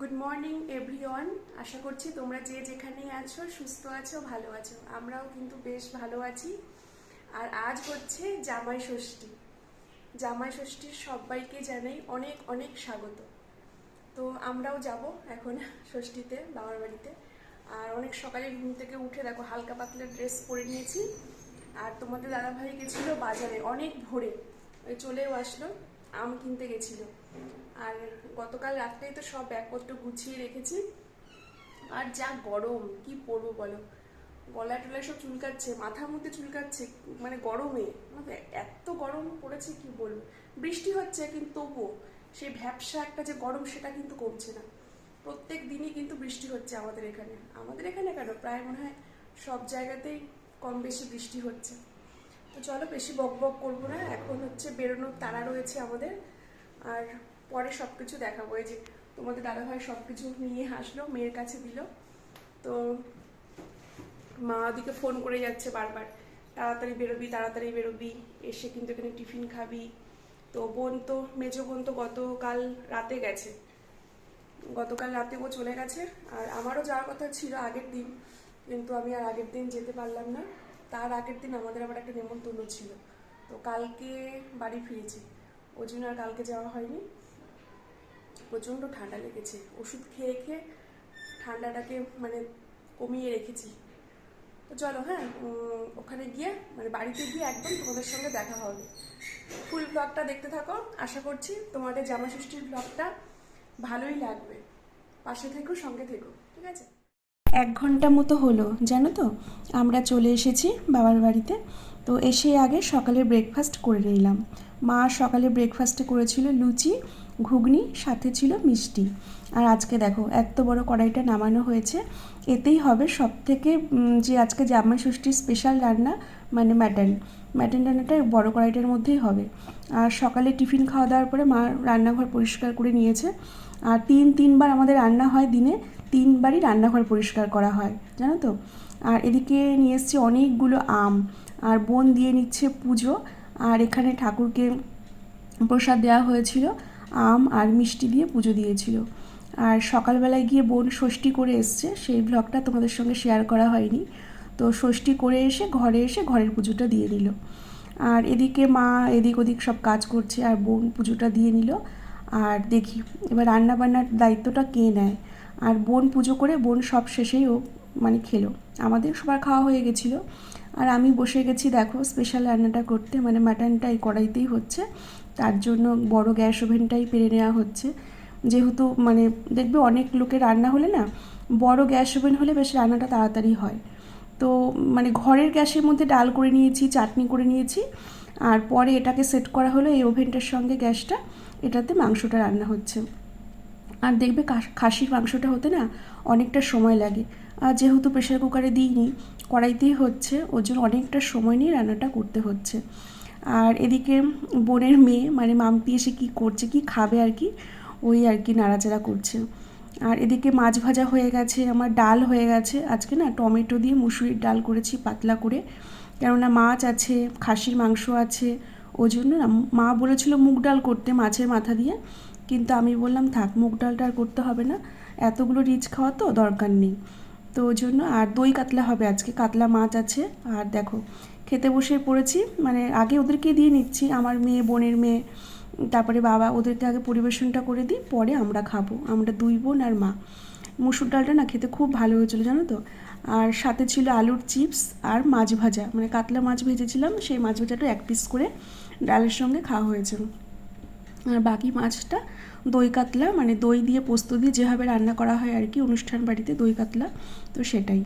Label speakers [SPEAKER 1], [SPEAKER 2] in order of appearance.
[SPEAKER 1] Good morning everyone আশা করছি তোমরা যে যেখানেই আছো, সুস্থ আছো, ভালো আছো। আমরাও কিন্তু বেশ ভালো আছি। আর আজ হচ্ছে জামাই ষষ্ঠী। জামাই ষষ্ঠীর সবাইকে জানাই অনেক অনেক স্বাগত। তো আমরাও যাব এখন ষষ্ঠীতে, বাবার বাড়িতে। আর অনেক সকালে ঘুম থেকে উঠে দেখো, হালকা পাতলা ড্রেস পরে নিয়েছি। আর তোমাদের দাদাভাই গেছিল বাজারে অনেক ভোরে। ওই চলেও আসলো। আম কিনতে গেছিল। আর গতকাল রাত্রেই তো সব ব্যাগপত্র গুছিয়ে রেখেছি। আর যা গরম, কি পরবো বলো? গলা টলা সব চুলকাচ্ছে মাথার মধ্যে চুলকাচ্ছে মানে গরমে। এত গরম পড়েছে, কি বলব? বৃষ্টি হচ্ছে, কিন্তু তবুও সেই ভ্যাবসা একটা যে গরম, সেটা কিন্তু কমছে না। প্রত্যেক দিনই কিন্তু বৃষ্টি হচ্ছে আমাদের এখানে। আমাদের এখানে কেন? প্রায় মনে হয় সব জায়গাতেই কম বেশি বৃষ্টি হচ্ছে। তো চলো বেশি বক বক করব না, এখন হচ্ছে বেরোনোর তাড়া রয়েছে আমাদের। আর পরে সব কিছু দেখাবো। এই যে তোমাদের দাদাভাই সব কিছু নিয়ে হাসলো, মেয়ের কাছে দিল। তো মা ওদিকে ফোন করে যাচ্ছে বারবার, তাড়াতাড়ি বেরোবি তাড়াতাড়ি বেরোবি, এসে কিন্তু এখানে টিফিন খাবি। তো বোন তো, মেজো বোন তো গতকাল রাতে গেছে। গতকাল রাতে ও চলে গেছে। আর আমারও যাওয়ার কথা ছিল আগের দিন, কিন্তু আমি আর আগের দিন যেতে পারলাম না। তার আগের দিন আমাদের আবার একটা নেমন্তন্ন ছিল। তো কালকে বাড়ি ফিরেছি। ওই জন্য আর কালকে যাওয়া হয়নি। প্রচণ্ড ঠান্ডা লেগেছে। ওষুধ খেয়ে খেয়ে ঠান্ডাটাকে মানে কমিয়ে রেখেছি। তো চলো হ্যাঁ ওখানে গিয়ে মানে বাড়িতে গিয়ে একদম তোমাদের সঙ্গে দেখা হবে। ফুল ব্লগটা দেখতে থাকো। আশা করছি তোমাদের জামা ষষ্ঠীর ব্লগটা ভালোই লাগবে। পাশে থেকো, সঙ্গে থেকো। ঠিক আছে? এক ঘণ্টা মতো হলো, জানো তো? আমরা চলে এসেছি বাবার বাড়িতে। তো এসে আগে সকালে ব্রেকফাস্ট করে নিলাম। মা সকালে ব্রেকফাস্টে করেছিল লুচি, ঘুগনি, সাথে ছিল মিষ্টি। আর আজকে দেখো এত বড় কড়াইটা নামানো হয়েছে। এতেই হবে সব থেকে যে আজকে জামাই ষষ্ঠীর স্পেশাল রান্না মানে ম্যাটন ম্যাটন রান্নাটা বড় কড়াইটার মধ্যেই হবে। আর সকালে টিফিন খাওয়া দাওয়ার পরে মা রান্নাঘর পরিষ্কার করে নিয়েছে। আর তিন, তিনবার আমাদের রান্না হয় দিনে, তিনবারই রান্নাঘর পরিষ্কার করা হয়, জানো তো? আর এদিকে নিয়ে এসছি অনেকগুলো আম, আর বোন দিয়ে নিচ্ছে পুজো। আর এখানে ঠাকুরকে প্রসাদ দেওয়া হয়েছিল, আম আর মিষ্টি দিয়ে পুজো দিয়েছিল। আর সকালবেলায় গিয়ে বোন ষষ্ঠী করে এসছে, সেই ব্লগটা তোমাদের সঙ্গে শেয়ার করা হয়নি। তো ষষ্ঠী করে এসে ঘরে এসে ঘরের পুজোটা দিয়ে নিল আর এদিকে মা এদিক ওদিক সব কাজ করছে আর বোন পুজোটা দিয়ে নিল। আর দেখি, এবার রান্না বান্নার দায়িত্বটা কে নেয়? আর বোন পুজো করে বোন সব শেষেই ও মানে খেলো। আমাদের সবার খাওয়া হয়ে গেছিল। আর আমি বসে গেছি, দেখো স্পেশাল রান্নাটা করতে মানে মাটনটা এই কড়াইতেই হচ্ছে। তার জন্য বড় গ্যাস ওভেনটাই পেরে নেওয়া হচ্ছে। যেহেতু মানে দেখবে অনেক লোকের রান্না হলে না, বড় গ্যাস ওভেন হলে বেশ রান্নাটা তাড়াতাড়ি হয়। তো মানে ঘরের গ্যাসের মধ্যে ডাল করে নিয়েছি, চাটনি করে নিয়েছি। আর পরে এটাকে সেট করা হলো এই ওভেনটার সঙ্গে গ্যাসটা। এটাতে মাংসটা রান্না হচ্ছে। আর দেখবে খাসির মাংসটা হতে না অনেকটা সময় লাগে। আর যেহেতু প্রেশার কুকারে দিইনি, কড়াইতেই হচ্ছে, ওর জন্য অনেকটা সময় নিয়ে রান্নাটা করতে হচ্ছে। আর এদিকে বোনের মেয়ে মানে মাম্পি এসে কী করছে, কি খাবে আর কি, ওই আর কি নাড়াচাড়া করছে। আর এদিকে মাছ ভাজা হয়ে গেছে, আমার ডাল হয়ে গেছে। আজকে না টমেটো দিয়ে মুসুরির ডাল করেছি পাতলা করে। কেননা মাছ আছে, খাসির মাংস আছে ওই জন্য মা বলেছিল মুগ ডাল করতে মাছের মাথা দিয়ে। কিন্তু আমি বললাম, থাক, মুগ ডালটা আর করতে হবে না। এতগুলো রিচ খাওয়া তো দরকার নেই। তো ওই জন্য আর দই কাতলা হবে আজকে, কাতলা মাছ আছে। আর দেখো, খেতে বসে পড়েছি মানে আগে ওদেরকে দিয়ে নিচ্ছি, আমার মেয়ে, বোনের মেয়ে। তারপরে বাবা ওদেরকে আগে পরিবেশনটা করে দিই, পরে আমরা খাব। আমরা দুই বোন আর মা। মুসুর ডালটা না খেতে খুব ভালো হয়েছিল, জানো তো? আর সাথে ছিল আলুর চিপস আর মাছ ভাজা। মানে কাতলা মাছ ভেজেছিলাম, সেই মাছ ভাজাটা এক পিস করে ডালের সঙ্গে খাওয়া হয়েছে। আর বাকি মাছটা দই কাতলা মানে দই দিয়ে পোস্ত দিয়ে যেভাবে রান্না করা হয় আর কি, অনুষ্ঠান বাড়িতে দই কাতলা, তো সেটাই।